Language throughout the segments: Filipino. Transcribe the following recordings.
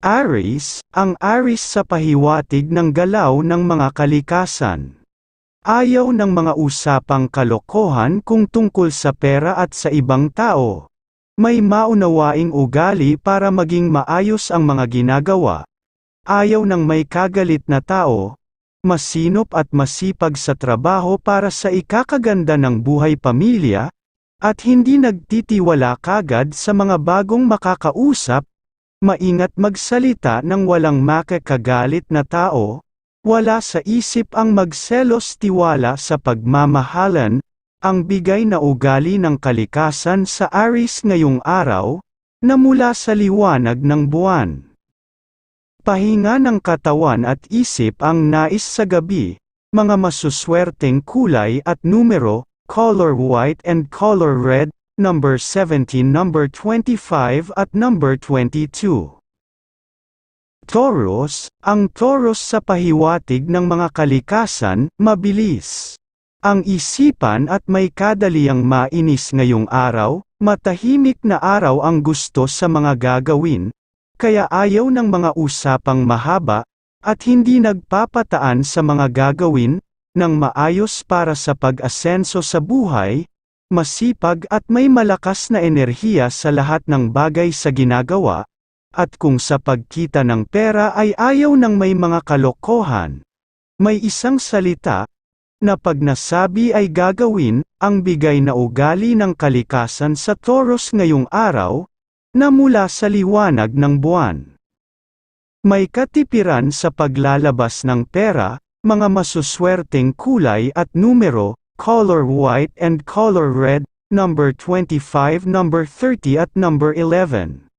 Aries, ang Aries sa pahiwatig ng galaw ng mga kalikasan. Ayaw ng mga usapang kalokohan kung tungkol sa pera at sa ibang tao. May maunawaing ugali para maging maayos ang mga ginagawa. Ayaw ng may kagalit na tao, masinop at masipag sa trabaho para sa ikakaganda ng buhay pamilya, at hindi nagtitiwala kagad sa mga bagong makakausap, maingat magsalita ng walang makakagalit na tao, wala sa isip ang magselos tiwala sa pagmamahalan, ang bigay na ugali ng kalikasan sa Aris ngayong araw, na mula sa liwanag ng buwan. Pahinga ng katawan at isip ang nais sa gabi, mga masuswerteng kulay at numero, color white and color red, number 17, number 25 at number 22. Taurus, ang Taurus sa pahiwatig ng mga kalikasan, mabilis. Ang isipan at may kadaliang mainis ngayong araw, matahimik na araw ang gusto sa mga gagawin, kaya ayaw ng mga usapang mahaba, at hindi nagpapataan sa mga gagawin, ng maayos para sa pag-asenso sa buhay, masipag at may malakas na enerhiya sa lahat ng bagay sa ginagawa, at kung sa pagkita ng pera ay ayaw ng may mga kalokohan, may isang salita, na pag nasabi ay gagawin, ang bigay na ugali ng kalikasan sa Taurus ngayong araw, na mula sa liwanag ng buwan. May katipiran sa paglalabas ng pera, mga masuswerteng kulay at numero, color white and color red, number 25, number 30 at number 11.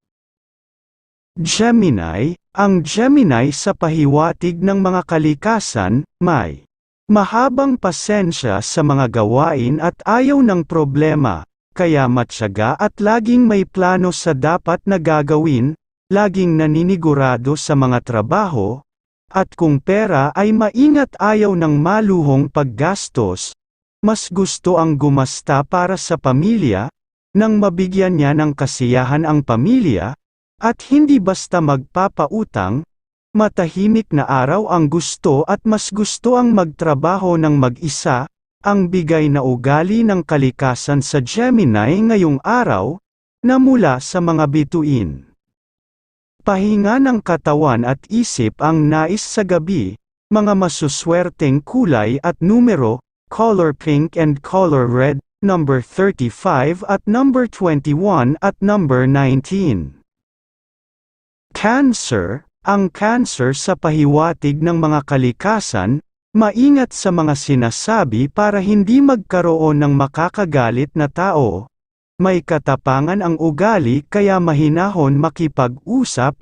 Gemini, ang Gemini sa pahiwatig ng mga kalikasan, may mahabang pasensya sa mga gawain at ayaw ng problema, kaya matyaga at laging may plano sa dapat na gagawin, laging naninigurado sa mga trabaho, at kung pera ay maingat ayaw ng maluhong paggastos, mas gusto ang gumasta para sa pamilya, nang mabigyan niya ng kasiyahan ang pamilya, at hindi basta magpapautang, matahimik na araw ang gusto at mas gusto ang magtrabaho ng mag-isa, ang bigay na ugali ng kalikasan sa Gemini ngayong araw, na mula sa mga bituin. Pahinga ng katawan at isip ang nais sa gabi, mga masuswerteng kulay at numero, color pink and color red, number 35 at number 21 at number 19. Cancer, ang cancer sa pahiwatig ng mga kalikasan, maingat sa mga sinasabi para hindi magkaroon ng makakagalit na tao. May katapangan ang ugali kaya mahinahon makipag-usap,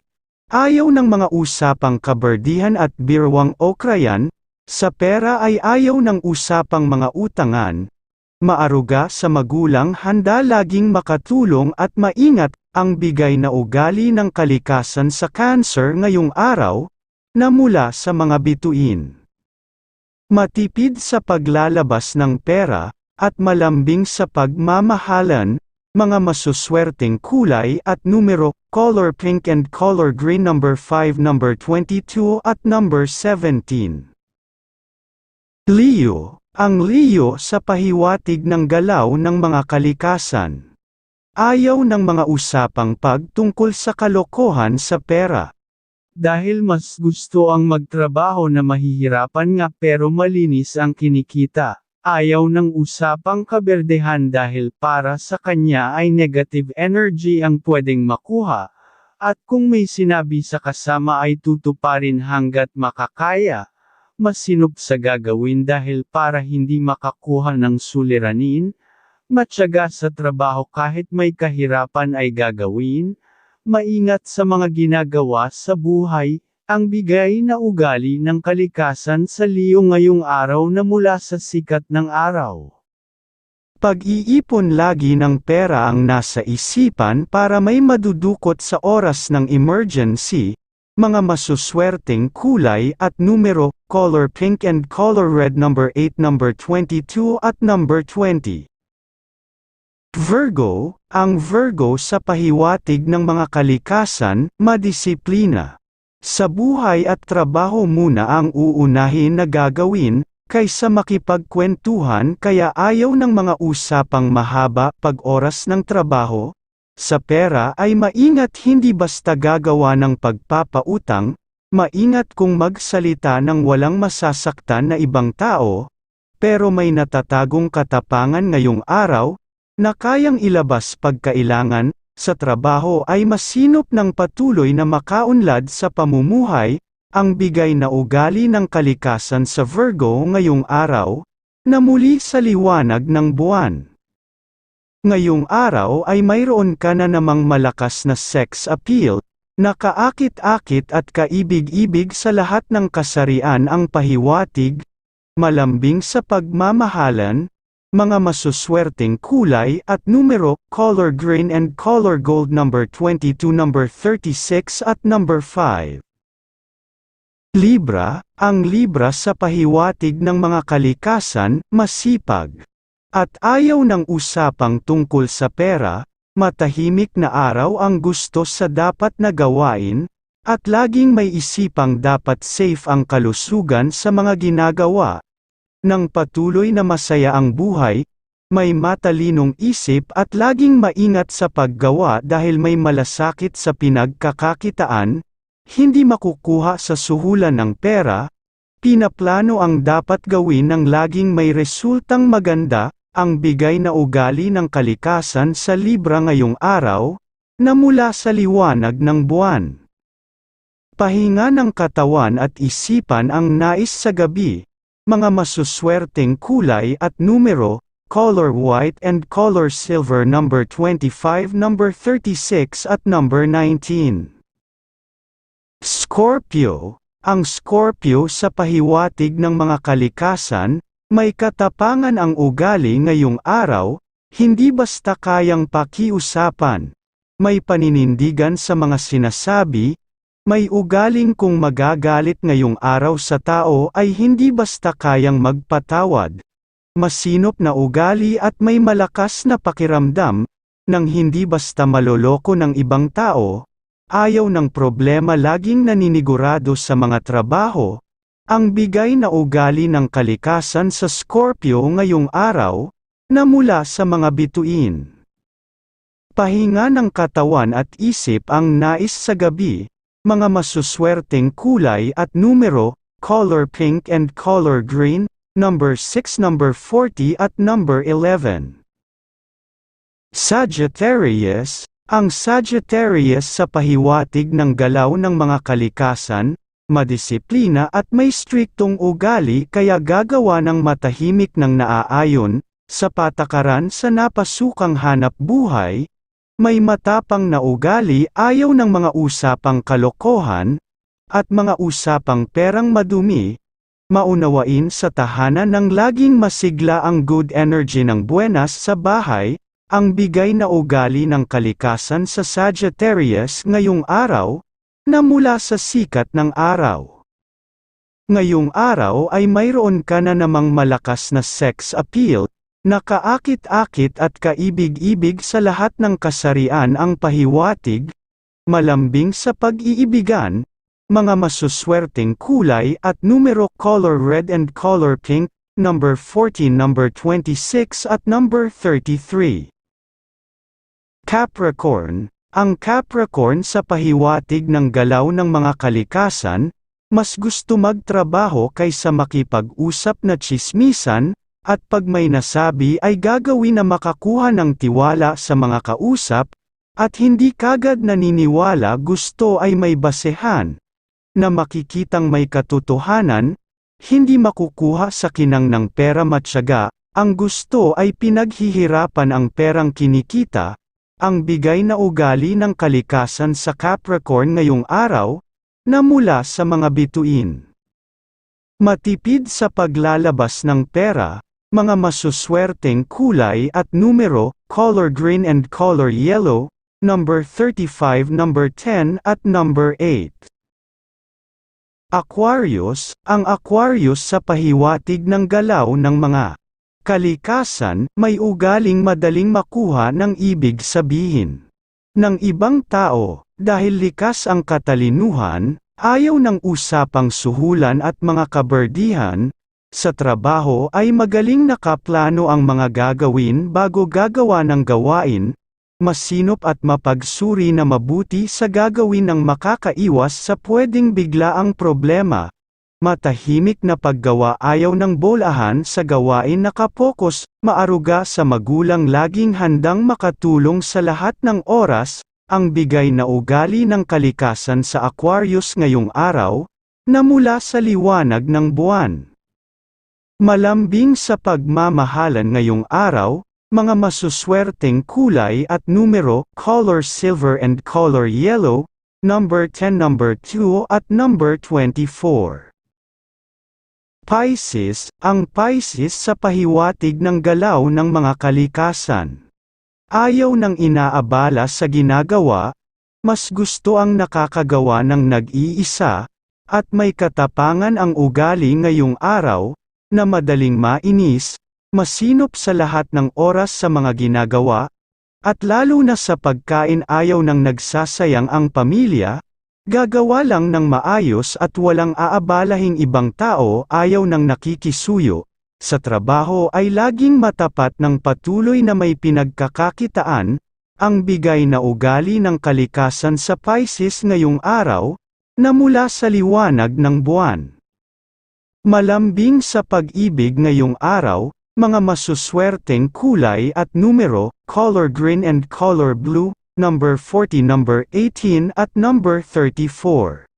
ayaw ng mga usapang kaberdihan at birwang okrayan, sa pera ay ayaw ng usapang mga utangan, maaruga sa magulang handa laging makatulong at maingat ang bigay na ugali ng kalikasan sa cancer ngayong araw, na mula sa mga bituin. Matipid sa paglalabas ng pera, at malambing sa pagmamahalan, mga masuswerteng kulay at numero, color pink and color green number 5 number 22 at number 17. Leo, ang Leo sa pahiwatig ng galaw ng mga kalikasan. Ayaw ng mga usapang pagtungkol sa kalokohan sa pera. Dahil mas gusto ang magtrabaho na mahihirapan nga pero malinis ang kinikita. Ayaw ng usapang kaberdehan dahil para sa kanya ay negative energy ang pwedeng makuha. At kung may sinabi sa kasama ay tutuparin hanggat makakaya, masinop sa gagawin dahil para hindi makakuha ng suliranin, Matyaga sa trabaho kahit may kahirapan ay gagawin, maingat sa mga ginagawa sa buhay, ang bigay na ugali ng kalikasan sa liyo ngayong araw na mula sa sikat ng araw. Pag-iipon lagi ng pera ang nasa isipan para may madudukot sa oras ng emergency, mga masuswerteng kulay at numero, color pink and color red number 8 number 22 at number 20. Virgo, Ang Virgo sa pahiwatig ng mga kalikasan, madisiplina. Sa buhay at trabaho muna ang uunahin na gagawin, kaysa makipagkwentuhan kaya ayaw ng mga usapang mahaba pag oras ng trabaho. Sa pera ay maingat hindi basta gagawa ng pagpapautang, maingat kung magsalita ng walang masasaktan na ibang tao, pero may natatagong katapangan ngayong araw, na kayang ilabas pagkailangan, sa trabaho ay masinop ng patuloy na makaunlad sa pamumuhay, ang bigay na ugali ng kalikasan sa Virgo ngayong araw, na muli sa liwanag ng buwan. Ngayong araw ay mayroon ka na namang malakas na sex appeal, na kaakit-akit at kaibig-ibig sa lahat ng kasarian ang pahiwatig, malambing sa pagmamahalan, mga masuswerteng kulay at numero, color green and color gold number 22 number 36 at number 5. Libra, ang Libra sa pahiwatig ng mga kalikasan, masipag. At ayaw ng usapang tungkol sa pera, matahimik na araw ang gusto sa dapat na gawain, at laging may isipang dapat safe ang kalusugan sa mga ginagawa, nang patuloy na masaya ang buhay, may matalinong isip at laging maingat sa paggawa dahil may malasakit sa pinagkakakitaan, hindi makukuha sa suhulan ng pera, pinaplano ang dapat gawin ng laging may resultang maganda, ang bigay na ugali ng kalikasan sa Libra ngayong araw, na mula sa liwanag ng buwan. Pahinga ng katawan at isipan ang nais sa gabi, mga masuswerteng kulay at numero, color white and color silver number 25 number 36 at number 19. Scorpio, ang Scorpio sa pahiwatig ng mga kalikasan, may katapangan ang ugali ngayong araw, hindi basta kayang pakiusapan. May paninindigan sa mga sinasabi, may ugaling kung magagalit ngayong araw sa tao ay hindi basta kayang magpatawad. Masinop na ugali at may malakas na pakiramdam, nang hindi basta maloloko ng ibang tao, ayaw ng problema laging naninigurado sa mga trabaho, ang bigay na ugali ng kalikasan sa Scorpio ngayong araw, na mula sa mga bituin. Pahinga ng katawan at isip ang nais sa gabi, mga masuswerteng kulay at numero, color pink and color green, number 6 number 40 at number 11. Sagittarius, ang Sagittarius sa pahiwatig ng galaw ng mga kalikasan, madisiplina at may striktong ugali kaya gagawa ng matahimik ng naaayon, sa patakaran sa napasukang hanap buhay, may matapang na ugali ayaw ng mga usapang kalokohan, at mga usapang perang madumi, maunawain sa tahanan ng laging masigla ang good energy ng buenas sa bahay, ang bigay na ugali ng kalikasan sa Sagittarius ngayong araw, na mula sa sikat ng araw. Ngayong araw ay mayroon ka na namang malakas na sex appeal, na kaakit-akit at kaibig-ibig sa lahat ng kasarian ang pahiwatig, malambing sa pag-iibigan, mga masuswerteng kulay at numero color red and color pink, number 14 number 26 at number 33. Capricorn, ang Capricorn sa pahiwatig ng galaw ng mga kalikasan, mas gusto magtrabaho kaysa makipag-usap na chismisan, at pag may nasabi ay gagawin na makakuha ng tiwala sa mga kausap, at hindi kagad naniniwala gusto ay may basehan, na makikitang may katotohanan, hindi makukuha sa kinang ng pera matyaga, ang gusto ay pinaghihirapan ang perang kinikita, ang bigay na ugali ng kalikasan sa Capricorn ngayong araw, na mula sa mga bituin. Matipid sa paglalabas ng pera, mga masuswerteng kulay at numero, color green and color yellow, number 35 number 10 at number 8. Aquarius, ang Aquarius sa pahiwatig ng galaw ng mga Kalikasan, may ugaling madaling makuha ng ibig sabihin. Ng ibang tao, dahil likas ang katalinuhan, ayaw ng usapang suhulan at mga kaberdihan, sa trabaho ay magaling nakaplano ang mga gagawin bago gagawa ng gawain, masinop at mapagsuri na mabuti sa gagawin ng makakaiwas sa pwedeng biglaang problema, Matahimik na paggawa ayaw ng bolahan sa gawain nakapokus, maaruga sa magulang laging handang makatulong sa lahat ng oras, ang bigay na ugali ng kalikasan sa Aquarius ngayong araw, na mula sa liwanag ng buwan. Malambing sa pagmamahalan ngayong araw, mga masuswerteng kulay at numero, color silver and color yellow, number 10 number 2 at number 24. Pisces, ang Pisces sa pahiwatig ng galaw ng mga kalikasan. Ayaw ng inaabala sa ginagawa, mas gusto ang nakakagawa ng nag-iisa, at may katapangan ang ugali ngayong araw, na madaling mainis, masinop sa lahat ng oras sa mga ginagawa, at lalo na sa pagkain ayaw ng nagsasayang ang pamilya, Gagawa lang ng maayos at walang aabalahing ibang tao ayaw ng nakikisuyo. Sa trabaho ay laging matapat ng patuloy na may pinagkakakitaan, ang bigay na ugali ng kalikasan sa Pisces ngayong araw, na mula sa liwanag ng buwan. Malambing sa pag-ibig ngayong araw, mga masuswerteng kulay at numero, color green and color blue, number 40 number 18 at number 34.